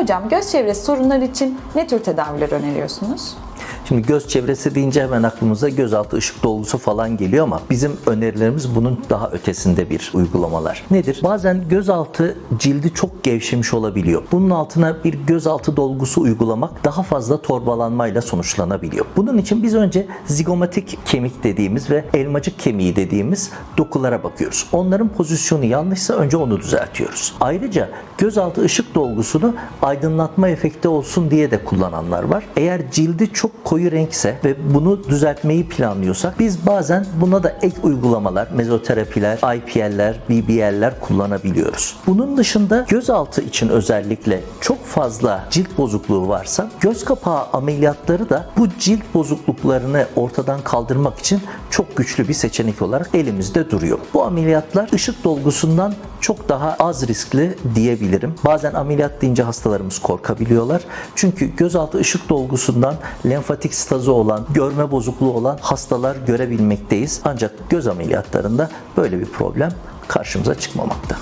Hocam göz çevresi sorunları için ne tür tedaviler öneriyorsunuz? Şimdi göz çevresi deyince hemen aklımıza gözaltı ışık dolgusu falan geliyor ama bizim önerilerimiz bunun daha ötesinde bir uygulamalar. Nedir? Bazen gözaltı cildi çok gevşemiş olabiliyor. Bunun altına bir gözaltı dolgusu uygulamak daha fazla torbalanmayla sonuçlanabiliyor. Bunun için biz önce zigomatik kemik dediğimiz ve elmacık kemiği dediğimiz dokulara bakıyoruz. Onların pozisyonu yanlışsa önce onu düzeltiyoruz. Ayrıca gözaltı ışık dolgusunu aydınlatma efekti olsun diye de kullananlar var. Eğer cildi çok koyu renkse ve bunu düzeltmeyi planlıyorsak biz bazen buna da ek uygulamalar, mezoterapiler, IPL'ler, BBL'ler kullanabiliyoruz. Bunun dışında gözaltı için özellikle çok fazla cilt bozukluğu varsa göz kapağı ameliyatları da bu cilt bozukluklarını ortadan kaldırmak için çok güçlü bir seçenek olarak elimizde duruyor. Bu ameliyatlar ışık dolgusundan çok daha az riskli diyebilirim. Bazen ameliyat deyince hastalarımız korkabiliyorlar. Çünkü gözaltı ışık dolgusundan lenfatik stazı olan, görme bozukluğu olan hastalar görebilmekteyiz. Ancak göz ameliyatlarında böyle bir problem karşımıza çıkmamakta.